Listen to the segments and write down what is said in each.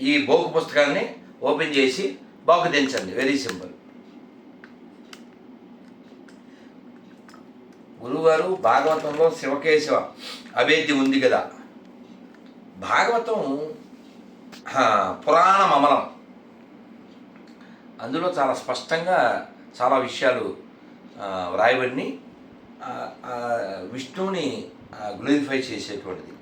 ఈ బోకు పుస్తకాన్ని ఓపెన్ చేసి బాకు దించండి వెరీ సింపుల్ గురువుగారు భాగవతంలో శివకేశవ అభేద్యం ఉంది కదా. భాగవతం పురాణ పురాణం అమలం అందులో చాలా స్పష్టంగా చాలా విషయాలు వ్రాయబడిని విష్ణువుని గ్లోరిఫై చేసేటువంటిది.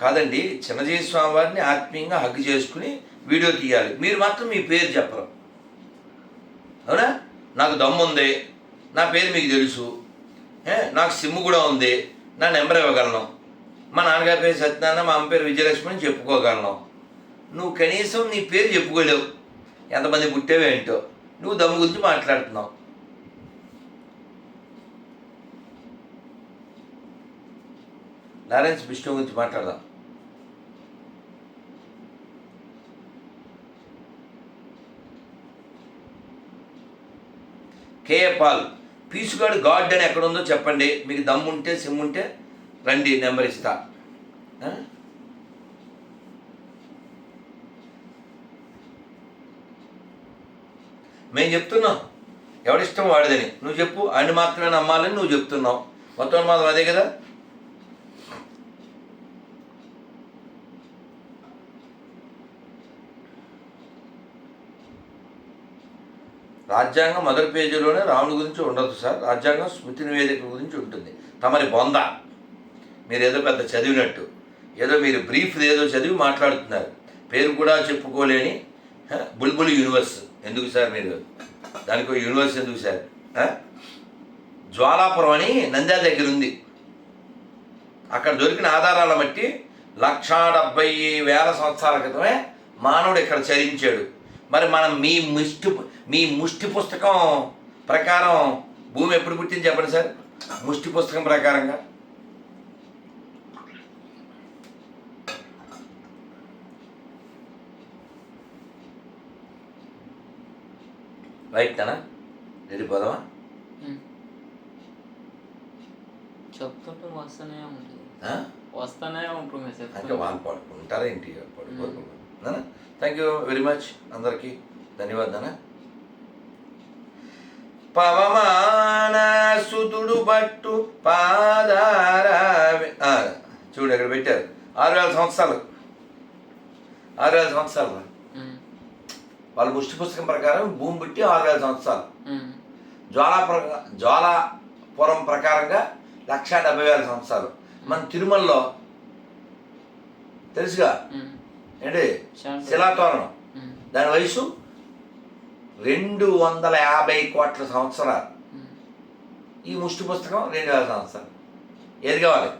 కాదండి చిన్నజీవి స్వామి వారిని ఆత్మీయంగా హగ్ చేసుకుని వీడియో తీయాలి. మీరు మాత్రం మీ పేరు చెప్పరు. అవునా? నాకు దమ్ము ఉంది. నా పేరు మీకు తెలుసు. నాకు సిమ్ కూడా ఉంది. నా నెంబర్ ఇవ్వగలను. మా నాన్నగారి పేరు సత్యనారాయణ మా అమ్మ పేరు విజయలక్ష్మి అని చెప్పుకోగలను. నువ్వు కనీసం నీ పేరు చెప్పుకోలేవు. ఎంతమంది పుట్టేవేంటో నువ్వు దమ్ము గురించి మాట్లాడుతున్నావు. లారెన్స్ విష్ణు గురించి మాట్లాడదాం. కేఏ పాల్ పీసుగాడు గాడ్ అని ఎక్కడ ఉందో చెప్పండి. మీకు దమ్ముంటే సిమ్ముంటే ఉంటే రండి నెంబర్ ఇస్తా. మేము చెప్తున్నాం. ఎవడిష్టం వాడిదని. నువ్వు చెప్పు. అని మాత్రమే నమ్మాలని నువ్వు చెప్తున్నావు. మొత్తం మాత్రం అదే కదా? రాజ్యాంగం మొదటి పేజీలోనే రాముడి గురించి ఉండదు సార్. రాజ్యాంగం స్మృతి నివేదిక గురించి ఉంటుంది. తమరి బొంద. మీరు ఏదో పెద్ద చదివినట్టు. ఏదో మీరు బ్రీఫ్ ఏదో చదివి మాట్లాడుతున్నారు. పేరు కూడా చెప్పుకోలేని బుల్బుల్ యూనివర్స్. ఎందుకు సార్ మీరు? దానికి యూనివర్స్ ఎందుకు సార్? జ్వాలాపురం అని నంద్యాల దగ్గర ఉంది. అక్కడ దొరికిన ఆధారాల బట్టి లక్షా డెబ్బై వేల సంవత్సరాల క్రితమే మానవుడు ఇక్కడ చరించాడు. మరి మనం మీ ముష్టి మీ ముష్టి పుస్తకం ప్రకారం భూమి ఎప్పుడు పుట్టింది చెప్పండి సార్? ముష్టి పుస్తకం ప్రకారంగా. రైట్ అనా రెడీ పోదామా? చెప్తుంటే వస్తూనే ఉంటుంది? వస్తూనే ఉంటుంది అంటే చెప్తుంటే వాళ్ళు పడుకుంటారా ఏంటి? థ్యాంక్ యూ వెరీ మచ్ అందరికీ ధన్యవాదాలు పవమాన సుతుడు పట్టు పాదార చూడు ఇక్కడ పెట్టారు. ఆరు వేల సంవత్సరాలు. ఆరు వేల సంవత్సరాలు. వాళ్ళ ముష్టి పుస్తకం ప్రకారం భూమి పుట్టి ఆరు వేల సంవత్సరాలు. జ్వాలాపురం జ్వాలాపురం ప్రకారంగా లక్ష డెబ్బై వేల సంవత్సరాలు. మన తిరుమలలో తెలుసుగా? ఏంటి. శిలాతోరణం. దాని వయసు రెండు వందల యాభై కోట్ల సంవత్సరాలు. ఈ ముష్టి పుస్తకం రెండు వేల సంవత్సరాలు. ఏది కావాలి?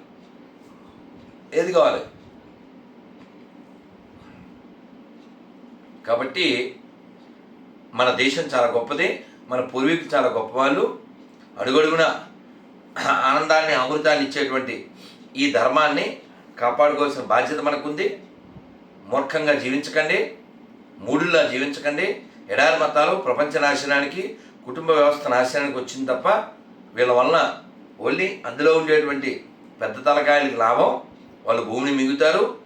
ఏది కావాలి? కాబట్టి మన దేశం చాలా గొప్పది మన పూర్వీకులు చాలా గొప్పవాళ్ళు. అడుగడుగున ఆనందాన్ని అమృతాన్ని ఇచ్చేటువంటి ఈ ధర్మాన్ని కాపాడుకోవాల్సిన బాధ్యత మనకుంది. మూర్ఖంగా జీవించకండి మూడులా జీవించకండి. ఎడారి మతాలు ప్రపంచ నాశనానికి కుటుంబ వ్యవస్థ నాశనానికి వచ్చింది తప్ప వీళ్ళ వలన ఓన్లీ అందులో ఉండేటువంటి పెద్ద తలకాయలకి లాభం. వాళ్ళు భూమిని మిగుతారు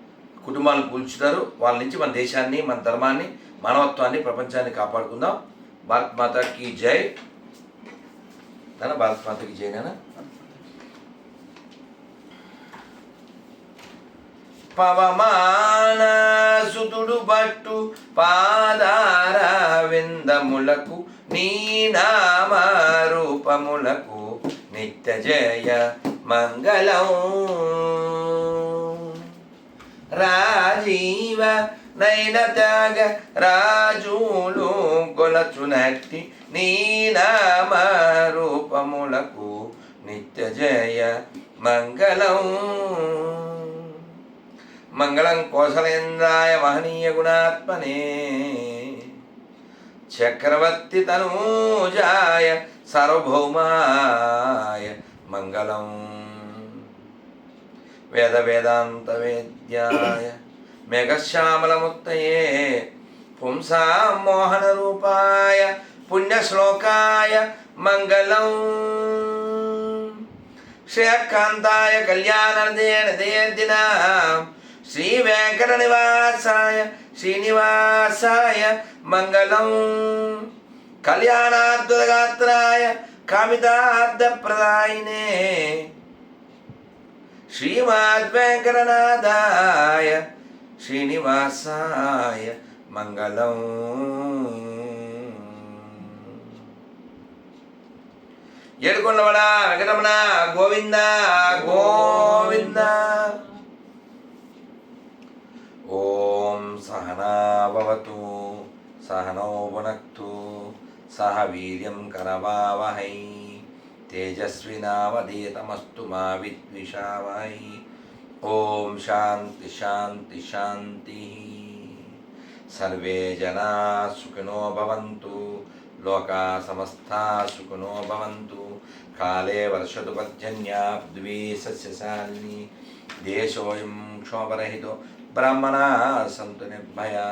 కుటుంబాలను కూల్చుతారు. వాళ్ళ నుంచి మన దేశాన్ని మన ధర్మాన్ని మానవత్వాన్ని ప్రపంచాన్ని కాపాడుకుందాం. భారత్ మాతకి జై. నాన్న భారత్ మాతకి జై నాన్న. పవమాన సుతుడు బట్టు పాదార విందములకు నీ నామ నిత్య జయ మంగళం. రాజీవ నైన త్యాగ రాజులు కొలచునట్టి నీ నామ నిత్య జయ మంగళం. మంగళం కోసలేంద్రాయ మహనీయ గుణాత్మనే చక్రవర్తి తనూజాయ సార్వభౌమాయ మంగళం వేద వేదాంత వేద్యాయ మేఘశ్యామలముత్తయే పుంసాం మోహన రూపాయ పుణ్యశ్లోకాయ మంగళం శ్రేయకాంతాయ కళ్యాణ దేన దేదినా శ్రీ వెంకట నివాసాయ శ్రీనివాసాయ మంగళం. కళ్యాణాద్భుతగాత్రాయ కామితార్థప్రదాయినే. శ్రీమద్వేంకటనాథాయ శ్రీనివాసాయ మంగళం. ఏడుకొండవడ వెంకటరమణ గోవింద గోవింద. ఓం సహనావతు సహనో భునక్తు సహ వీర్యం కరవావహై తేజస్వినావధీతమస్తు మా విద్విషావహై. ఓం శాంతి శాంతి శాంతి. సర్వే జనా సుఖినో భవంతు లోకా సమస్తా సుఖినో భవంతు. కాలే వర్షతు పర్జన్యా పృథివీ సస్యశాలిని దేశోయం క్షోభరహితో బ్రాహ్మణా సంతు నిర్భయా.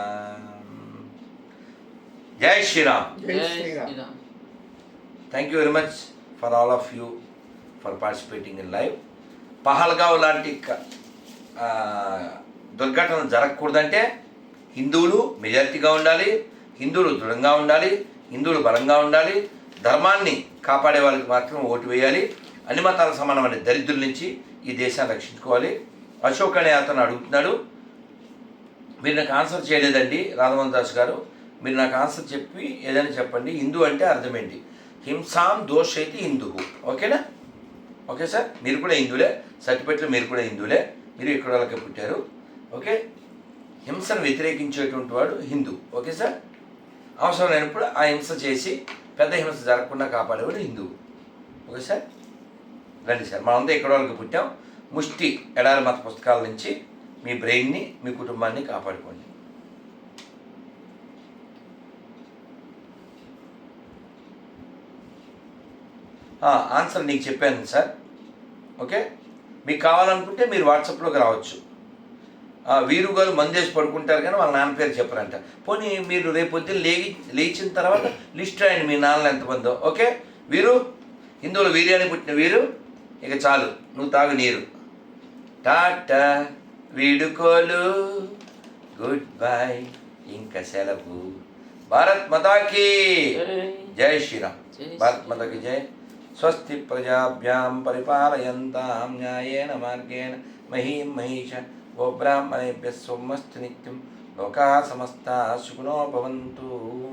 జై Shriram. Thank you very much for all of you for participating in live Pahalgam లాంటి దుర్ఘటన జరగకూడదంటే హిందువులు మెజారిటీగా ఉండాలి హిందువులు దృఢంగా ఉండాలి హిందువులు బలంగా ఉండాలి ధర్మాన్ని కాపాడే వాళ్ళకి మాత్రం ఓటు వేయాలి అన్ని మతాల సమానమైన దరిద్రుల నుంచి ఈ దేశాన్ని రక్షించుకోవాలి. అశోక్ అనే అతను అడుగుతున్నాడు మీరు నాకు ఆన్సర్ చేయలేదండి రాధమోహన్ దాస్ గారు. మీరు నాకు ఆన్సర్ చెప్పి ఏదైనా చెప్పండి. హిందూ అంటే అర్థమేంటి? హింసాం దోష్ అయితే హిందూ. ఓకేనా? Okay sir? మీరు కూడా హిందువులే. సర్టిఫికెట్లో మీరు కూడా హిందువులే. మీరు ఇక్కడ వాళ్ళకి పుట్టారు? ఓకే? హింసను వ్యతిరేకించేటువంటి వాడు హిందూ. Okay sir? అవసరం లేనప్పుడు ఆ హింస చేసి పెద్ద హింస జరగకుండా కాపాడేవాడు హిందూ. Okay sir? రండి సార్. మనంతా ఇక్కడ వాళ్ళకి పుట్టాం? ముష్టి ఎడారి మత పుస్తకాల నుంచి మీ బ్రెయిన్ని మీ కుటుంబాన్ని కాపాడుకోండి. ఆన్సర్ నీకు చెప్పాను సార్. ఓకే? మీకు కావాలనుకుంటే మీరు వాట్సాప్లోకి రావచ్చు. ఆ, వీరు గారు మందేసి పడుకుంటారు కానీ వాళ్ళ నాన్న పేరు చెప్పరంట. పోనీ మీరు రేపు పొద్దున్న లేగి లేచిన తర్వాత లిస్ట్ రాయండి మీ నాన్నలు ఎంతమందో. ఓకే? వీరు? హిందువులు వీర్యాన్ని పుట్టిన వీరు? ఇక చాలు. నువ్వు తాగు నీరు. టాటా. వీడుకోలు. గుడ్ బై ఇంకా సెలవు. భారత్ మతాకి జై. శ్రీరామ్. భారత్ మతకి జై. స్వస్తి ప్రజాభ్యాం పరిపాలయంతాం న్యాయేన మార్గేణ మహీం మహిష. గోబ్రాహ్మణేభ్య సోమస్తు నిత్యం లోకా సమస్తా సుఖినో భవంతు.